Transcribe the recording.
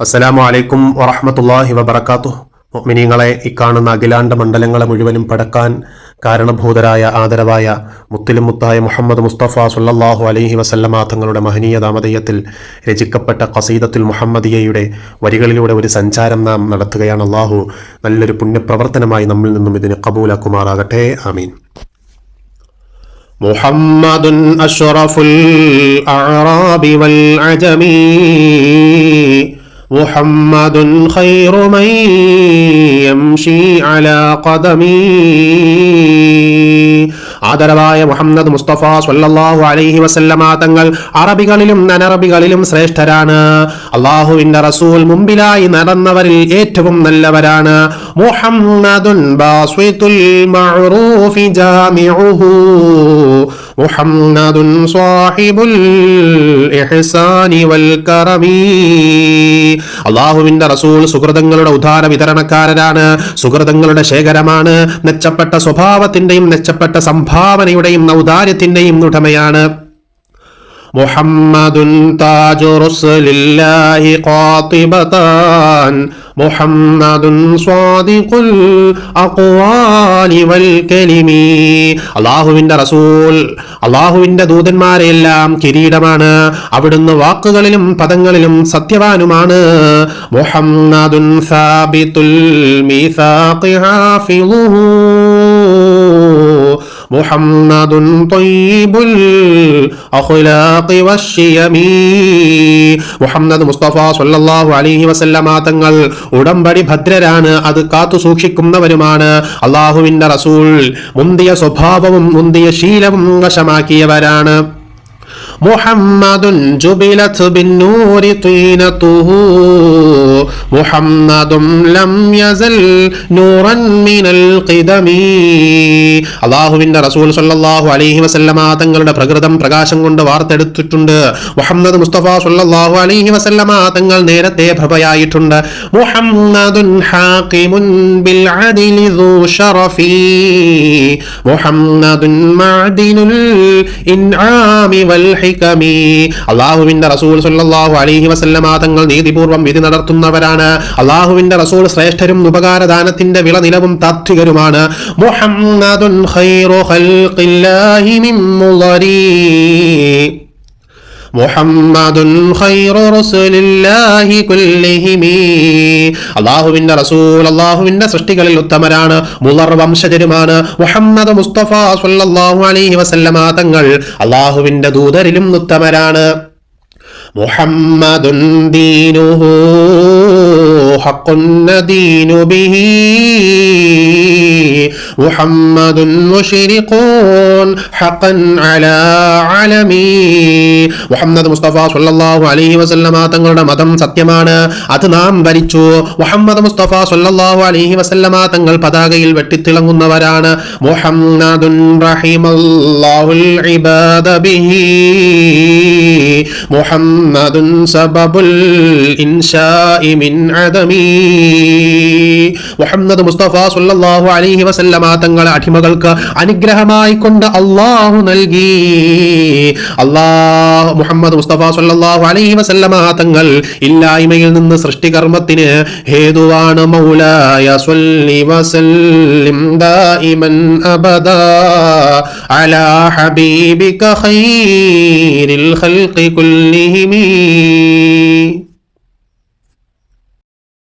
അസ്സലാമു അലൈക്കും വറഹമത്തല്ലാഹി വബർക്കാത്തു മിനിങ്ങളെ ഇക്കാണുന്ന അഖിലാണ്ട മണ്ഡലങ്ങളെ മുഴുവനും പടക്കാൻ കാരണഭൂതരായ ആദരവായ മുത്തിലും മുത്തായ മുഹമ്മദ് മുസ്തഫ സുല്ലാഹു അലൈഹി വസല്ലമ തങ്ങളുടെ മഹനീയ ദാമതയത്തിൽ രചിക്കപ്പെട്ട ഖസീദത്തുൽ മുഹമ്മദിയയുടെ വരികളിലൂടെ ഒരു സഞ്ചാരം നാം നടത്തുകയാണ് അള്ളാഹു നല്ലൊരു പുണ്യപ്രവർത്തനമായി നമ്മിൽ നിന്നും ഇതിന് കബൂലാക്കുമാറാകട്ടെ ആമീൻ محمد أشرف الأعراب والعجم محمد خير من يمشي على قدمي ആദരവായ മുഹമ്മദ് മുസ്തഫ സ്വല്ലല്ലാഹു അലൈഹി വസല്ലമ തങ്ങൾ അറബികളിലും അനറബികളിലും ശ്രേഷ്ഠരാണ് അള്ളാഹുവിന്റെ റസൂൽ മുമ്പിലായി നടന്നവരിൽ ഏറ്റവും നല്ലവരാണ് മുഹമ്മദുൻ ബാസ്വിതുൽ മഅറൂഫി ജാമിഉഹു മുഹമ്മദുൻ സാഹിബുൽ ഇഹ്സാനി വൽ കറമി അള്ളാഹുവിന്റെ റസൂൽ സുഹൃതങ്ങളുടെ ഉദാര വിതരണക്കാരനാണ്. സുഹൃതങ്ങളുടെ ശേഖരമാണ്. മെച്ചപ്പെട്ട സ്വഭാവത്തിന്റെയും മെച്ചപ്പെട്ട സംഭാവനയുടെയും ഔദാര്യത്തിന്റെയും ഉടമയാണ്. മുഹമ്മദുൻ താജുറുസ്ലില്ലാഹി ഖാതിബതാൻ മുഹമ്മദുൻ സ്വാദിഖുൽ അഖ്വാലി വൽ കലിമി. അള്ളാഹുവിന്റെ റസൂൽ അള്ളാഹുവിന്റെ ദൂതന്മാരെല്ലാം കിരീടമാണ്. അവിടുന്ന് വാക്കുകളിലും പദങ്ങളിലും സത്യവാനുമാണ്. മുഹമ്മദുൻ സാബിത്തുൽ മീസാഖി ഹാഫിളുഹു محمد طيب الأخلاق والشيم മുഹമ്മദ് മുസ്തഫ സല്ലല്ലാഹു അലൈഹി വസല്ലമ തങ്ങൾ ഉടമ്പടി ഭദ്രരാണ് അത് കാത്തു സൂക്ഷിക്കുന്നവരുമാണ് അള്ളാഹുവിന്റെ റസൂൽ മുന്തിയ സ്വഭാവവും മുന്തിയ ശീലവും വശമാക്കിയവരാണ് محمد جبلت بالنور طينته മുഹമ്മദും ലം യസൽ മിനൽ ഖിദമി. റസൂൽ സല്ലല്ലാഹു അലൈഹി വസല്ലമ തങ്ങളുടെ പ്രകൃതം പ്രകാശം കൊണ്ട് വാർത്തെടുത്തിട്ടുണ്ട്. മുഹമ്മദ് മുസ്തഫ സല്ലല്ലാഹു അലൈഹി വസല്ലമ തങ്ങൾ നേരത്തെ പ്രഭയായിട്ടുണ്ട്. മുഹമ്മദുൻ ബിൽ ശറഫി ഇൻആമി വൽ ഹികമി. റസൂൽ സല്ലല്ലാഹു അലൈഹി വസല്ലമ തങ്ങൾ നീതിപൂർവം വിധി നടത്തുന്നവരാണ്. അള്ളാഹുവിന്റെ റസൂൾ ശ്രേഷ്ഠരും ഉപകാരദാനത്തിന്റെ വിളനിലവും താത്വികരുമാണ്. മുഹമ്മദുൻ ഖൈറു ഖൽഖില്ലാഹി മിൻ മുളരി മുഹമ്മദുൻ ഖൈറു റസൂലില്ലാഹി കുല്ലിഹിമി അല്ലാഹുവിന്റെ റസൂൽ അള്ളാഹുവിന്റെ സൃഷ്ടികളിൽ ഉത്തമരാണ്. മുലർ വംശജരുമാണ്. മുഹമ്മദ് മുസ്തഫ സല്ലല്ലാഹു അലൈഹി വസല്ലമ തങ്ങൾ അള്ളാഹുവിന്റെ ദൂതരിലും ഉത്തമരാണ്. മുഹമ്മദുൻ ദീനുഹു. ഹഖുൻ നദീനു ബിഹി. محمد مشرق حقا على علمي മുഹമ്മദ് മുസ്തഫ സല്ലല്ലാഹു അലൈഹി വസല്ലമ തങ്ങളുടെ മതം സത്യമാണ് അത് നാം ഭരിച്ചു മുഹമ്മദ് മുസ്തഫ സല്ലല്ലാഹു അലൈഹി വസല്ലമ തങ്ങൾ പതാകയിൽ വെട്ടിത്തിളങ്ങുന്നവരാണ് മുഹമ്മദുൻ റഹിമല്ലാഹുൽ ഇബാദ ബിഹി മുഹമ്മദുൻ സബബുൽ ഇൻഷാഇ മിൻ അദമി മുഹമ്മദ് മുസ്തഫ സല്ലല്ലാഹു അലൈഹി വസല്ലമ തങ്ങളെ അടിമകൾക്ക് അനുഗ്രഹമായി കൊണ്ട് അള്ളാഹു നൽകി. അള്ളാഹു മുഹമ്മദ് മുസ്തഫ സല്ലല്ലാഹു അലൈഹി വസല്ലമ തങ്ങൾ ഇല്ലായ്മയിൽ നിന്ന് സൃഷ്ടികർമ്മത്തിന് ഹേതുവാണ് മൗലായ സ്വല്ലി വസല്ലിം ദായിമൻ അബദാ അലാ ഹബീബിക ഖൈരിൽ ഖൽഖി കുല്ലിഹിമീ.